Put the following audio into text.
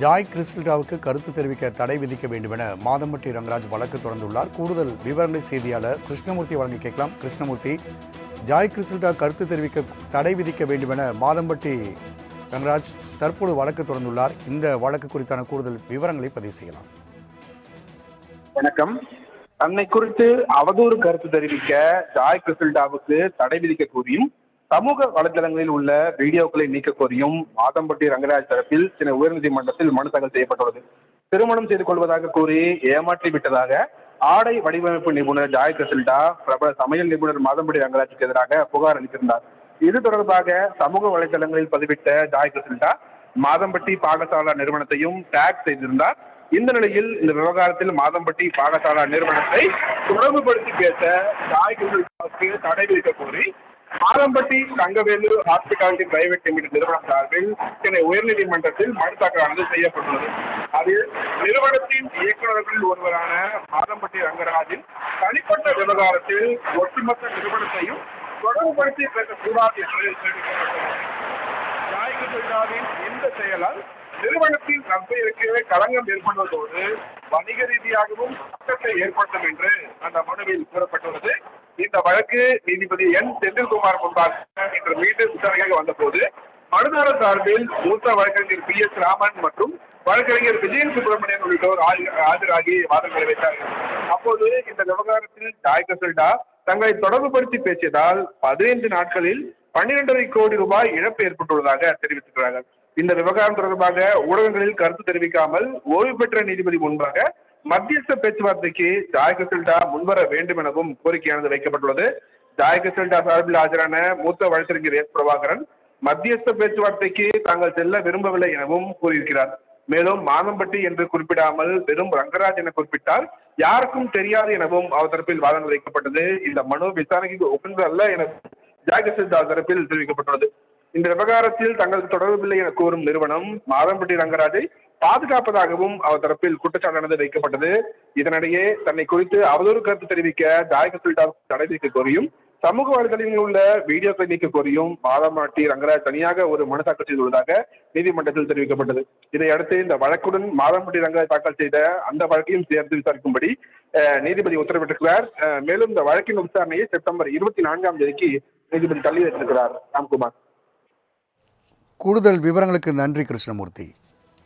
Joy கிறிஸ்டல்டாவுக்கு கருத்து தெரிவிக்க தடை விதிக்க வேண்டுமென மாதம்பட்டி ரங்கராஜ் வழக்கு தொடர்ந்துள்ளார். கூடுதல் விவரங்களை செய்தியாளர் கிருஷ்ணமூர்த்தி வழங்கி கேட்கலாம். கிருஷ்ணமூர்த்தி ஜாய் கிறிஸ்டல்டா கருத்து தெரிவிக்க தடை விதிக்க வேண்டுமென மாதம்பட்டி ரங்கராஜ் தற்போது வழக்கு தொடர்ந்துள்ளார். இந்த வழக்கு குறித்தான கூடுதல் விவரங்களை பதிவு செய்யலாம். வணக்கம். தன்னை குறித்து அவதூறு கருத்து தெரிவிக்க ஜாய் கிறிஸ்டல்டாவுக்கு தடை விதிக்க கோரியும் சமூக வலைதளங்களில் உள்ள வீடியோக்களை நீக்க கோரியும் மாதம்பட்டி ரங்கராஜ் தரப்பில் சென்னை உயர்நீதிமன்றத்தில் மனு தாக்கல் செய்யப்பட்டுள்ளது. திருமணம் செய்து கொள்வதாக கூறி ஏமாற்றி விட்டதாக ஆடை வடிவமைப்பு நிபுணர் ஜாய் கிருஷ்ணா பிரபல சமையல் நிபுணர் மாதம்பட்டி ரங்கராஜுக்கு எதிராக புகார் அளித்திருந்தார். இது தொடர்பாக சமூக வலைதளங்களில் பதிவிட்ட ஜாய் கிருஷ்ணா மாதம்பட்டி பாகசாலா நிறுவனத்தையும் டேக் செய்திருந்தார். இந்த நிலையில் இந்த விவகாரத்தில் மாதம்பட்டி பாகசாலா நிறுவனத்தை தொடர்புபடுத்தி பேச ஜாய் கிருஷ்ணாவுக்கு தடை விதிக்க கோரி Madhampatti Thangavelu hospitality private limited நிறுவனம் சார்பில் சென்னை உயர்நீதிமன்றத்தில் மனு தாக்கலானது செய்யப்பட்டுள்ளது. அதில் நிறுவனத்தின் இயக்குநர்களில் ஒருவரான மாதம்பட்டி ரங்கராஜின் தனிப்பட்ட விவகாரத்தில் ஒட்டுமொத்த நிறுவனத்தையும் தொடர்புபடுத்தி பேசக்கூடாது என்று தெரிவிக்கப்பட்டுள்ளது. நாயக தொழிலாளின் இந்த செயலால் நிறுவனத்தின் நற்பெயருக்கு களங்கம் ஏற்படுவதோடு வணிக ரீதியாகவும் சட்டத்தை ஏற்படுத்தும் என்று அந்த மனுவில் கூறப்பட்டுள்ளது. இந்த வழக்கு நீதிபதி என். செந்தில்குமார் முன்பாக இன்று மீண்டும் விசாரணையாக வந்தபோது மனுதாரர் சார்பில் மூத்த வழக்கறிஞர் பி. எஸ். ராமன் மற்றும் வழக்கறிஞர் விஜயன் சுப்பிரமணியன் உள்ளிட்டோர் ஆஜராகி வாதங்களை வைத்தார்கள் அப்போது இந்த விவகாரத்தில் டாய் கசல்டா தங்களை தொடர்புபடுத்தி பேசியதால் பதினைந்து நாட்களில் பன்னிரண்டரை கோடி ரூபாய் இழப்பு ஏற்பட்டுள்ளதாக தெரிவித்திருக்கிறார்கள். இந்த விவகாரம் தொடர்பாக ஊடகங்களில் கருத்து தெரிவிக்காமல் ஓய்வு பெற்ற நீதிபதி முன்பாக மத்தியஸ்த பேச்சுவார்த்தைக்கு ஜாய் கசல்டா முன்வர வேண்டும் எனவும் கோரிக்கையானது வைக்கப்பட்டுள்ளது. ஜாய் கசல்டா சார்பில் ஆஜரான மூத்த வழக்கறிஞர் எஸ் பிரபாகரன் மத்தியஸ்த பேச்சுவார்த்தைக்கு தாங்கள் செல்ல விரும்பவில்லை எனவும் கூறியிருக்கிறார். மேலும் மாதம்பட்டி என்று குறிப்பிடாமல் வெறும் ரங்கராஜ் என குறிப்பிட்டால் யாருக்கும் தெரியாது எனவும் அவர் தரப்பில் வாதங்கள் வைக்கப்பட்டது. இந்த மனு விசாரணைக்கு ஒப்பந்தம் அல்ல என ஜாகசித்தா தரப்பில் தெரிவிக்கப்பட்டுள்ளது. இந்த விவகாரத்தில் தங்களுக்கு தொடர்பில்லை என கூறும் நிறுவனம் மாதம்பட்டி ரங்கராஜை பாதுகாப்பதாகவும் அவர் தரப்பில் குற்றச்சாட்டானது வைக்கப்பட்டது. இதனிடையே தன்னை குறித்து அவதூறு கருத்து தெரிவிக்க ஜாயகசில்டாவுக்கு தடை விதிக்க கோரியும் சமூக வலைதளங்களில் உள்ள வீடியோக்களை நீக்க கோரியும் மாதமாட்டி ரங்கராஜ் தனியாக ஒரு மனு தாக்கல் செய்துள்ளதாக நீதிமன்றத்தில் தெரிவிக்கப்பட்டது. இதையடுத்து இந்த வழக்குடன் மாதமாட்டி ரங்கராஜ் தாக்கல் செய்த அந்த வழக்கையும் சேர்த்து விசாரிக்கும்படி நீதிபதி உத்தரவிட்டிருக்கிறார். மேலும் இந்த வழக்கின் விசாரணையை செப்டம்பர் இருபத்தி நான்காம் தேதிக்கு நீதிபதி தள்ளி வைத்திருக்கிறார். ராம்குமார். கூடுதல் விவரங்களுக்கு நன்றி கிருஷ்ணமூர்த்தி.